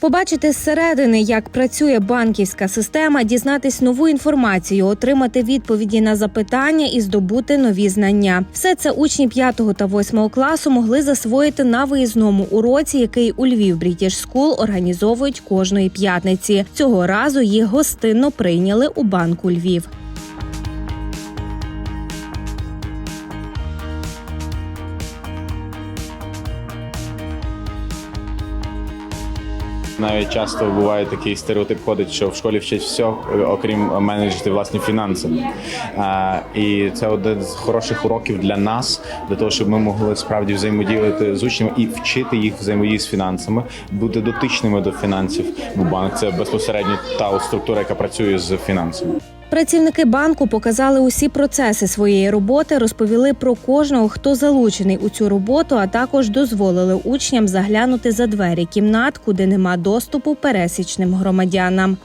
Побачити зсередини, як працює банківська система, дізнатись нову інформацію, отримати відповіді на запитання і здобути нові знання. Все це учні 5 та 8 класу могли засвоїти на виїзному уроці, який у Львів British School організовують кожної п'ятниці. Цього разу їх гостинно прийняли у банку Львів. Навіть часто буває такий стереотип ходить, що в школі вчать все, окрім менеджити власні фінанси. І це один з хороших уроків для нас, для того, щоб ми могли справді взаємодіяти з учнями і вчити їх взаємодії з фінансами, бути дотичними до фінансів. Бо банк це безпосередньо та структура, яка працює з фінансами. Працівники банку показали усі процеси своєї роботи, розповіли про кожного, хто залучений у цю роботу, а також дозволили учням заглянути за двері кімнат, куди нема доступу пересічним громадянам.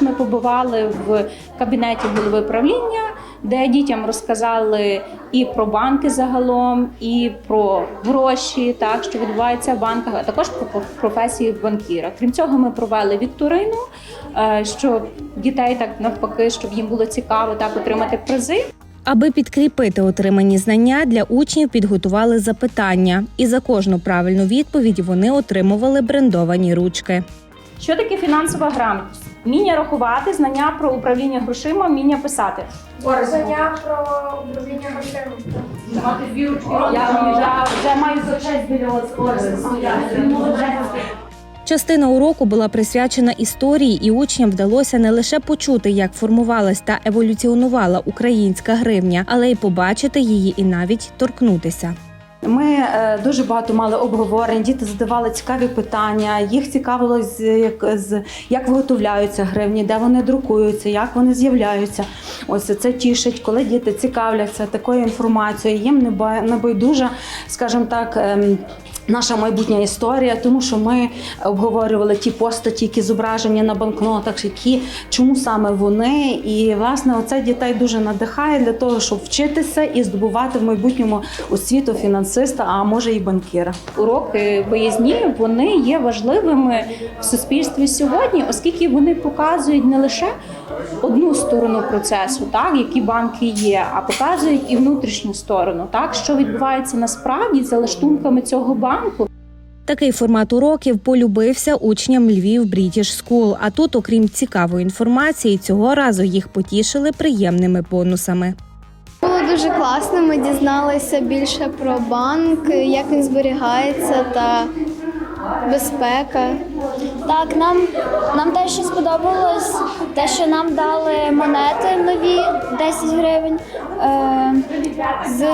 Ми побували в кабінеті голови правління, де дітям розказали і про банки загалом, і про гроші, так що відбувається в банках, а також про професію банкіра. Крім цього, ми провели вікторину, е, щоб дітей так навпаки, щоб їм було цікаво так отримати призи. Аби підкріпити отримані знання, для учнів підготували запитання, і за кожну правильну відповідь вони отримували брендовані ручки. Що таке фінансова грамотність? Вміння рахувати, знання про управління грошима, вміння писати. Знання про управління грошима. Я, я вже маю за честь біля Частина уроку була присвячена історії, і учням вдалося не лише почути, як формувалась та еволюціонувала українська гривня, але й побачити її і навіть торкнутися. Ми е, дуже багато мали обговорень. Діти задавали цікаві питання. Їх цікавило з як виготовляються гривні, де вони друкуються, як вони з'являються. Ось це тішить, коли діти цікавляться такою інформацією. Їм не ба- не байдужа, скажімо так. Наша майбутня історія, тому що ми обговорювали ті постаті, які зображені на банкнотах, які чому саме вони. І власне оце дітей дуже надихає для того, щоб вчитися і здобувати в майбутньому освіту фінансиста, а може і банкіра. уроки виїзні вони є важливими в суспільстві сьогодні, оскільки вони показують не лише одну сторону процесу, так які банки є, а показують і внутрішню сторону, так що відбувається насправді за лаштунками цього банку. Такий формат уроків полюбився учням Львів Брітіш Скул. А тут, окрім цікавої інформації, цього разу їх потішили приємними бонусами. Було дуже класно. Ми дізналися більше про банк, як він зберігається та безпека. Так, нам, нам те, що сподобалось, те, що нам дали монети нові 10 гривень е, з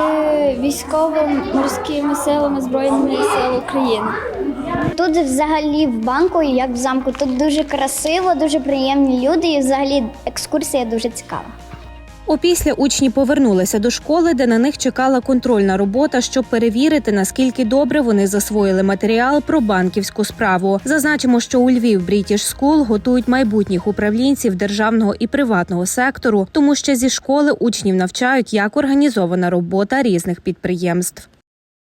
військово-морськими силами Збройних сил України. Тут взагалі в банку, як в замку, тут дуже красиво, дуже приємні люди, і взагалі екскурсія дуже цікава. Опісля учні повернулися до школи, де на них чекала контрольна робота, щоб перевірити, наскільки добре вони засвоїли матеріал про банківську справу. Зазначимо, що у Львів British School готують майбутніх управлінців державного і приватного сектору, тому що зі школи учнів навчають, як організована робота різних підприємств.